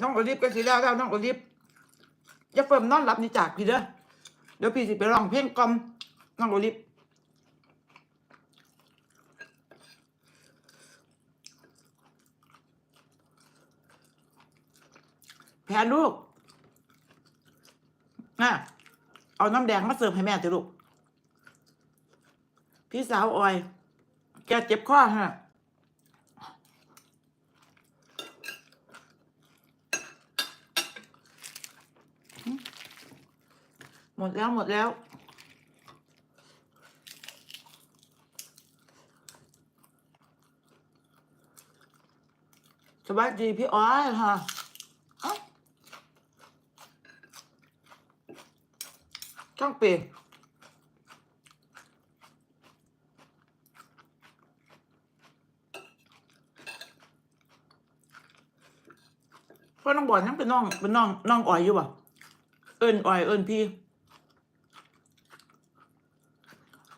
น้องโอลิฟก็สิแล้วแล้วน้องโอลิฟอย่าเฟิ่มนอนหลับนี่จากพี่เด้อเดี๋ยวพี่สิไปร้องเพลงกลอมน้องโอลิฟแผนลูกน่ะเอาน้ำแดงมาเสิร์ฟให้แม่เถอะลูก พี่สาวออย แกเจ็บข้อฮะ หมดแล้วหมดแล้วสวัสดีพี่อ้อยค่ะเอ้าช่างเปย์เพราะน้องบอลนั่งเป็นน้องเป็นน้องน้องอ่อยอยู่ป่ะเอิญอ่อยเอิญพี่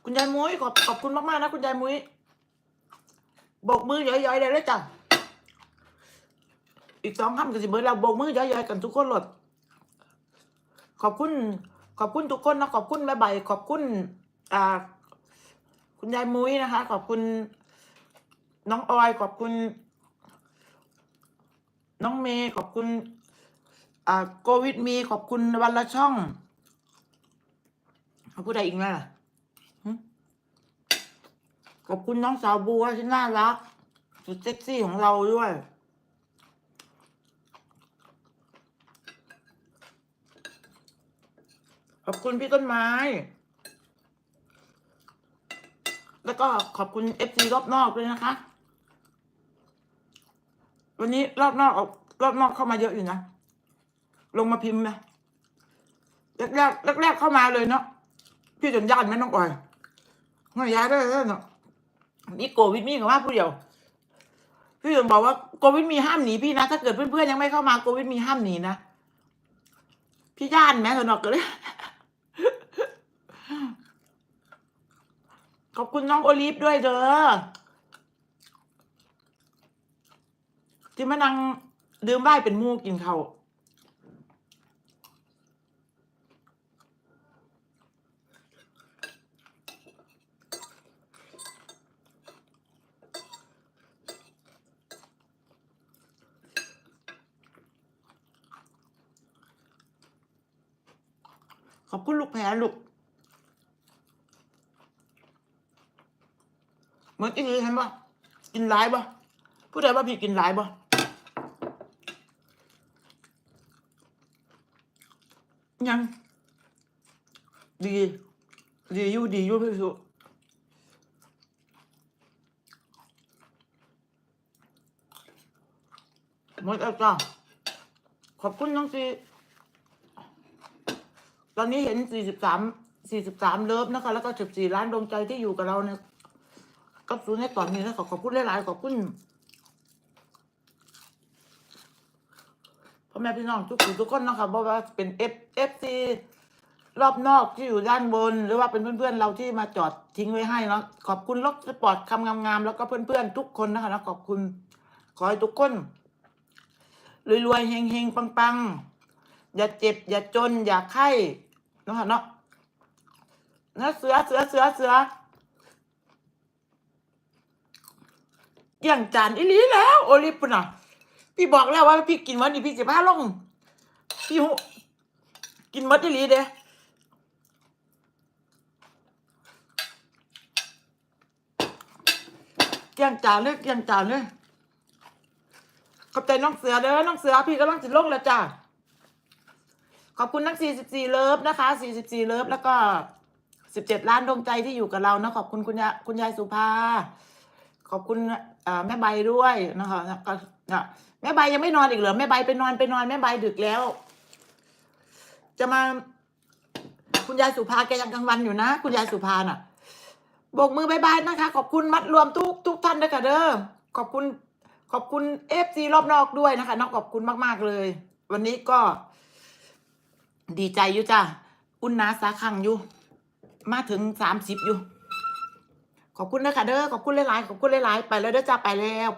คุณยายมุ้ยขอบขอบคุณมากๆนะคุณยายมุ้ยโบกมือย้อยๆเลยเลยจ้ะอีกสองคำก็สิเบิร์เราโบกมือย้อยๆกันทุกคนหลด ขอบคุณ ขอบคุณทุกคนนะขอบคุณแม่ใบขอบคุณอ่าคุณยายมุ้ยนะคะ ขอบคุณน้องออย ขอบคุณ น้องเมย์ขอบคุณอ่าโกวิดมี ขอบคุณวันละช่องเขาพูดอะไรอีกไหมล่ะ ขอบคุณน้องสาวบัวที่น่ารัก สุดเซ็กซี่ของเราด้วย ขอบคุณพี่ต้นไม้ แล้วก็ขอบคุณเอฟซีรอบนอกด้วยนะคะ วันนี้รอบนอกออกรอบนอกเข้ามาเยอะอยู่นะ ลงมาพิมพ์นะแรกแรกแรกแรกเข้ามาเลยเนาะพี่จนญาติไหมน้องอ่อยง่ายย้ายได้เลยเนี่โกวิดมีกับว่าผู้เดียว พี่ถึงบอกว่าโกวิดมีห้ามหนีพี่นะ ถ้าเกิดเพื่อนๆยังไม่เข้ามาโกวิดมีห้ามหนีนะ พี่ย่านแม้สนอกกันเลยขอบคุณน้องโอลิฟด้วยเด้อที่มานั่งดื่มไว้เป็นมูกินเขาว ขอบคุณลูกแพรลูกเหมือนอีนีเห็นปะกินหลายปะผู้ใดว่าพี่กินหลายปะยัง ดี ดีอยู่ดีอยู่พี่สุหมดแล้วจ้าขอบคุณน้องซี ตอนนี้เห็น 43 43 เลิฟนะคะ แล้วก็ 14 ล้านดวงใจที่อยู่กับเราเนี่ยก็สูในตอนนี้นะขอขอบคุณหลายๆขอบคุณพ่อแม่พี่น้องทุกคนทุกคนนะคะเพราะว่าเป็นเอฟเอฟซีรอบนอกที่อยู่ด้านบน หรือว่าเป็นเพื่อนๆเราที่มาจอดทิ้งไว้ให้เนาะขอบคุณรถสปอร์ตคำงามๆแล้วก็เพื่อนๆทุกคนนะคะนะขอบคุณขอให้ทุกคนรวยๆเฮงๆปังๆ อย่าเจ็บ อย่าจน อย่าไข้ นาะค่ะเนาะนะเสือเสือเสือเสือเกี่ยงจานอีหลีแล้ว โอลิปน่ะพี่บอกแล้วว่าพี่กินวันนี้พี่จะพาลง พี่หกินหมดอีหลีเด้เกี่ยงจานเลยเกี่ยงจานเลยขอบใจน้องเสือเด้อน้องเสือพี่กำลังจะลงแล้วจ้า ขอบคุณทั้ง 44 เลิฟนะคะ 44 เลิฟแล้วก็ 17 ล้านดวงใจที่อยู่กับเรานะขอบคุณคุณยายคุณยายสุภา ขอบคุณแม่ใบด้วยนะคะก็แม่ใบยังไม่นอนอีกเหรอแม่ใบไปนอนไปนอนแม่ใบดึกแล้ว จะมา คุณยายสุภาแกยังกลางวันอยู่นะ คุณยายสุภาน่ะโบกมือบายบายนะคะ ขอบคุณมัดรวมทุกทุกท่านด้วยค่ะเด้อขอบคุณ ขอบคุณเอฟซีรอบนอกด้วยนะคะนอกขอบคุณมาก ๆ เลย วันนี้ก็ ดีใจอยู่จ้าอุ่นนาสาขังอยู่ มาถึงสามสิบอยู่ ขอบคุณนะคะเด้อขอบคุณหลายๆขอบคุณหลายๆไปแล้วเด้อจ้าไปแล้ว